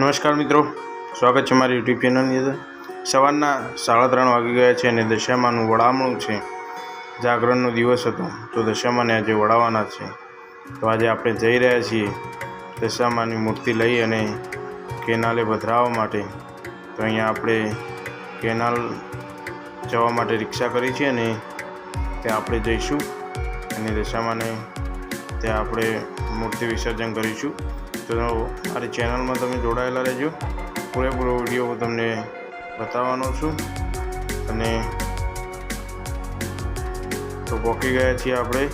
નમસ્કાર મિત્રો. સ્વાગત છે મારી યુટ્યુબ ચેનલની અંદર. સવારના સાડા ત્રણ વાગી ગયા છે અને દશામાનું વડામણું છે. જાગરણનો દિવસ હતો. તો દશામાને આજે વડાવવાના છે. તો આજે આપણે જઈ રહ્યા છીએ દશામાની મૂર્તિ લઈ અને કેનાલે પધરાવવા માટે. તો અહીંયા આપણે કેનાલ જવા માટે રિક્ષા કરી છે અને ત્યાં આપણે જઈશું. અને દશામાને ત્યાં આપણે મૂર્તિ વિસર્જન કરીશું. તો મારી ચેનલમાં તમે જોડાયેલા રહેજો. પૂરેપૂરો વીડિયો હું તમને બતાવવાનો છું. અને તો પહોંચી ગયા છીએ આપણે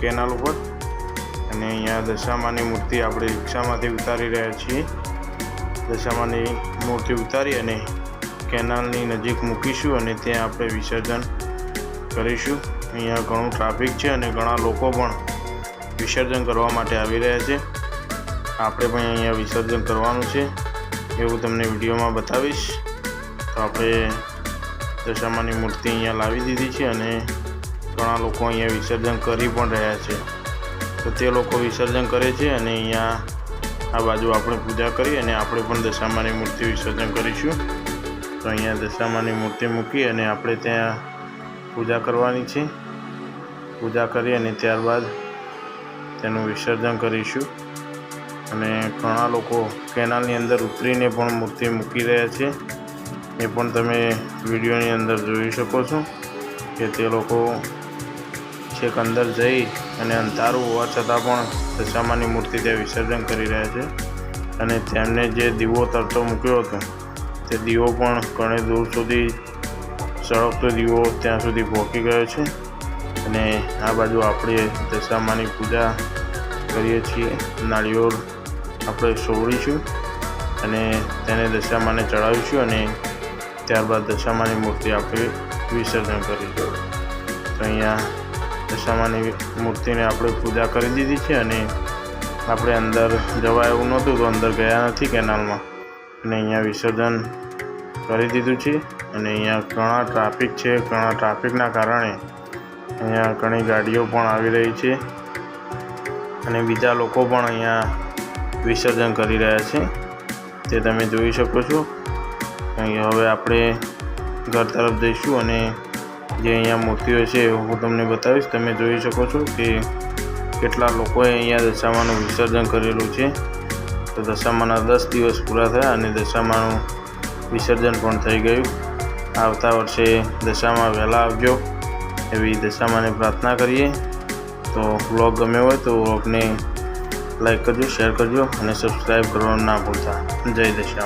કેનાલ ઉપર. અને અહીંયા દશામાની મૂર્તિ આપણે રિક્ષામાંથી ઉતારી રહ્યા છીએ. દશામાની મૂર્તિ ઉતારી અને કેનાલની નજીક મૂકીશું અને ત્યાં આપણે વિસર્જન કરીશું. અહીંયા ઘણું ટ્રાફિક છે અને ઘણા લોકો પણ વિસર્જન કરવા માટે આવી રહ્યા છે. આપણે પણ અહીંયા વિસર્જન કરવાનું છે. એવું તમને વિડીયોમાં બતાવીશ. તો આપણે દશામાની મૂર્તિ અહીંયા લાવી દીધી છે અને ઘણા લોકો અહીંયા વિસર્જન કરી પણ રહ્યા છે. તો તે લોકો વિસર્જન કરે છે અને અહીંયા આ બાજુ આપણે પૂજા કરી અને આપણે પણ દશામાની મૂર્તિ વિસર્જન કરીશું. તો અહીંયા દશામાની મૂર્તિ મૂકી અને આપણે ત્યાં પૂજા કરવાની છે. પૂજા કરી અને ત્યારબાદ તેનું વિસર્જન કરીશું. અને ઘણા લોકો કેનાલની અંદર ઉતરીને પણ મૂર્તિ મૂકી રહ્યા છે. એ પણ તમે વિડીયોની અંદર જોઈ શકો છો કે તે લોકો છેક અંદર જઈ અને અંધારું હોવા છતાં પણ દશામાની મૂર્તિ ત્યાં વિસર્જન કરી રહ્યા છે. અને તેમને જે દીવો તરતો મૂક્યો હતો, તે દીવો પણ ઘણે દૂર સુધી સળગતો દીવો ત્યાં સુધી પહોંચી ગયો છે. અને આ બાજુ આપણે દશામાની પૂજા કરીએ છીએ. નાળિયેર આપણે સોવડીશું અને તેને દશામાને ચડાવીશું અને ત્યારબાદ દશામાની મૂર્તિ આપણે વિસર્જન કરીશું. તો અહીંયા દશામાની મૂર્તિને આપણે પૂજા કરી દીધી છે અને આપણે અંદર જવા એવું નહોતું તો અંદર ગયા નથી કેનાલમાં. અને અહીંયા વિસર્જન કરી દીધું છે અને અહીંયા ઘણા ટ્રાફિક છે. ઘણા ટ્રાફિકના કારણે અહીંયા ઘણી ગાડીઓ પણ આવી રહી છે અને બીજા લોકો પણ અહીંયા વિસર્જન કરી રહ્યા છે. તે તમે જોઈ શકો છો. અહીંયા હવે આપણે ઘર તરફ જઈશું અને જે અહીંયા મૂર્તિઓ છે હું તમને બતાવીશ. તમે જોઈ શકો છો કે કેટલા લોકોએ અહીંયા દશામાનું વિસર્જન કરેલું છે. તો દશામાના દસ દિવસ પૂરા થયા અને દશામાનું વિસર્જન પણ થઈ ગયું. આવતા વર્ષે દશામાં વહેલા આવજો. એવી દશામાને પ્રાર્થના કરીએ. તો વ્લોગ ગમ્યો હોય તો વ્લોગને લાઈક કરજો શેર કરજો અને સબસ્ક્રાઈબ કરવાનું ના ભૂલતા. જય દશામાં